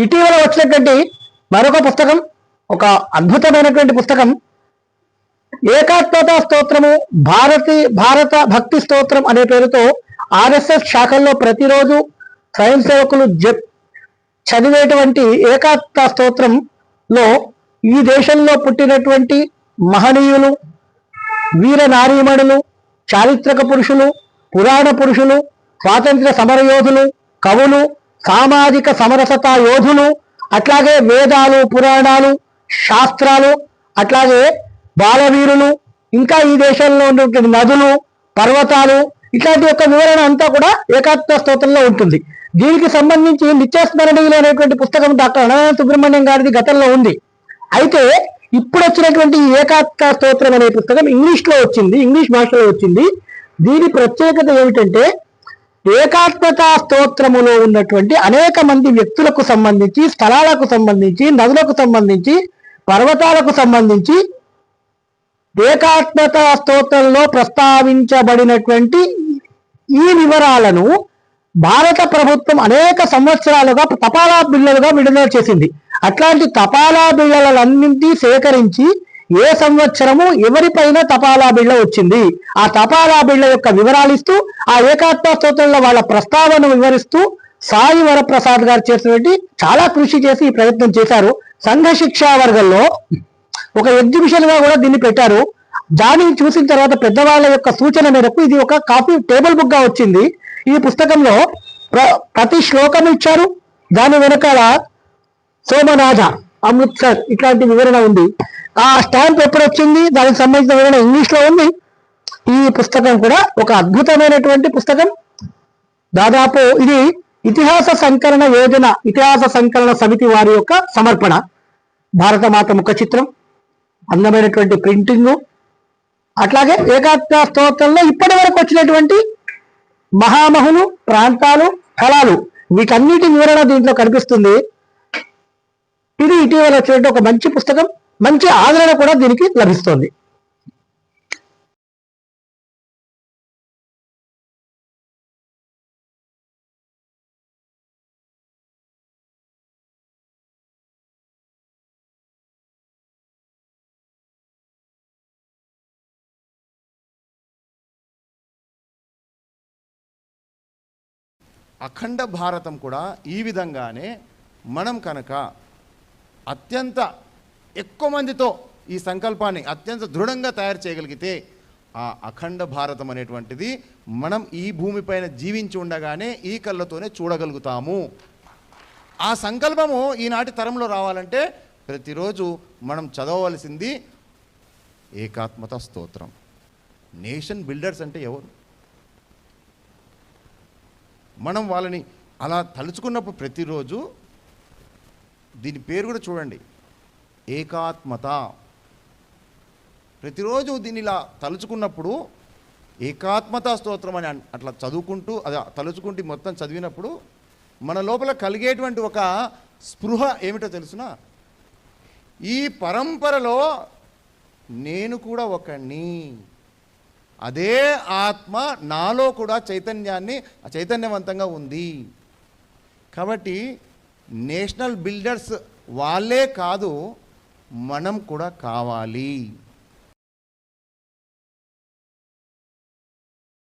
ఇటీవల వచ్చినటువంటి మరొక పుస్తకం ఒక అద్భుతమైనటువంటి పుస్తకం. ఏకాత్మత స్తోత్రము భారతి భారత భక్తి స్తోత్రం అనే పేరుతో ఆర్ఎస్ఎస్ శాఖల్లో ప్రతిరోజు స్వయం సేవకులు చదివేటువంటి ఏకాత్మ స్తోత్రంలో ఈ దేశంలో పుట్టినటువంటి మహనీయులు వీర నారీమణులు చారిత్రక పురుషులు పురాణ పురుషులు స్వాతంత్ర సమరయోధులు కవులు సామాజిక సమరసత యోధులు అట్లాగే వేదాలు పురాణాలు శాస్త్రాలు అట్లాగే బాలవీరులు ఇంకా ఈ దేశంలో ఉన్నటువంటి నదులు పర్వతాలు ఇట్లాంటి యొక్క వివరణ అంతా కూడా ఏకాత్మ స్తోత్రంలో ఉంటుంది. దీనికి సంబంధించి నిత్యస్మరణీయులు అనేటువంటి పుస్తకం డాక్టర్ అనంత సుబ్రహ్మణ్యం గారిది గతంలో ఉంది. అయితే ఇప్పుడు వచ్చినటువంటి ఈ ఏకాత్మ స్తోత్రం అనే పుస్తకం ఇంగ్లీష్లో వచ్చింది ఇంగ్లీష్ భాషలో వచ్చింది. దీని ప్రత్యేకత ఏమిటంటే ఏకాత్మత స్తోత్రములో ఉన్నటువంటి అనేక మంది వ్యక్తులకు సంబంధించి స్థలాలకు సంబంధించి నదులకు సంబంధించి పర్వతాలకు సంబంధించి ఏకాత్మత స్తోత్రంలో ప్రస్తావించబడినటువంటి ఈ వివరాలను భారత ప్రభుత్వం అనేక సంవత్సరాలుగా తపాలా బిళ్ళలుగా విడుదల చేసింది. అట్లాంటి తపాలా బిళ్ళలన్నింటినీ సేకరించి ఏ సంవత్సరము ఎవరిపైన తపాలా బిళ్ళ వచ్చింది? ఆ తపాలా బిళ్ళ యొక్క వివరాలు ఇస్తూ ఆ ఏకాత్మ స్తోత్రంలో వాళ్ళ ప్రస్తావన వివరిస్తూ సాయి వరప్రసాద్ గారు చేసినటువంటి చాలా కృషి చేసి ఈ ప్రయత్నం చేశారు. సంఘ శిక్షా వర్గంలో ఒక ఎగ్జిబిషన్గా కూడా దీన్ని పెట్టారు. దానిని చూసిన తర్వాత పెద్దవాళ్ళ యొక్క సూచన మేరకు ఇది ఒక కాపీ టేబుల్ బుక్గా వచ్చింది. ఈ పుస్తకంలో ప్ర- ప్రతి శ్లోకం ఇచ్చారు. దాని వెనకాల సోమనాథ అమృత్సర్ ఇట్లాంటి వివరణ ఉంది. ఆ స్టాంప్ ఎప్పుడు వచ్చింది? దానికి సంబంధించిన వివరణ ఇంగ్లీష్లో ఉంది. ఈ పుస్తకం కూడా ఒక అద్భుతమైనటువంటి పుస్తకం. దాదాపు ఇది ఇతిహాస సంకలన యోజన ఇతిహాస సంకలన సమితి వారి యొక్క సమర్పణ. భారతమాత ముఖ చిత్రం అందమైనటువంటి ప్రింటింగ్. అట్లాగే ఏకాత్మ స్తోత్రంలో ఇప్పటి వరకు వచ్చినటువంటి మహామహులు ప్రాంతాలు ఫలాలు వీటన్నిటి వివరణ దీంట్లో కనిపిస్తుంది. ఇది ఇటీవల వచ్చినటువంటి ఒక మంచి పుస్తకం మంచి ఆదరణ కూడా దీనికి లభిస్తుంది. అఖండ భారతం కూడా ఈ విధంగానే మనం కనుక అత్యంత ఎక్కువ మందితో ఈ సంకల్పాన్ని అత్యంత దృఢంగా తయారు చేయగలిగితే ఆ అఖండ భారతం అనేటువంటిది మనం ఈ భూమిపైన జీవించి ఉండగానే ఈ కళ్ళతోనే చూడగలుగుతాము. ఆ సంకల్పము ఈనాటి తరంలో రావాలంటే ప్రతిరోజు మనం చదవవలసింది ఏకాత్మత స్తోత్రం. నేషన్ బిల్డర్స్ అంటే ఎవరు? మనం వాళ్ళని అలా తలుచుకున్నప్పుడు ప్రతిరోజు దీని పేరు కూడా చూడండి. ఏకాత్మత. ప్రతిరోజు దీన్ని ఇలా తలుచుకున్నప్పుడు ఏకాత్మత స్తోత్రం అని అట్లా చదువుకుంటూ అది తలుచుకుంటూ మొత్తం చదివినప్పుడు మన లోపల కలిగేటువంటి ఒక స్పృహ ఏమిటో తెలుసునా? ఈ పరంపరలో నేను కూడా ఒకని అదే ఆత్మ నాలో కూడా చైతన్యాన్ని చైతన్యవంతంగా ఉంది. కాబట్టి నేషనల్ బిల్డర్స్ వాళ్ళే కాదు మనం కూడా కావాలి.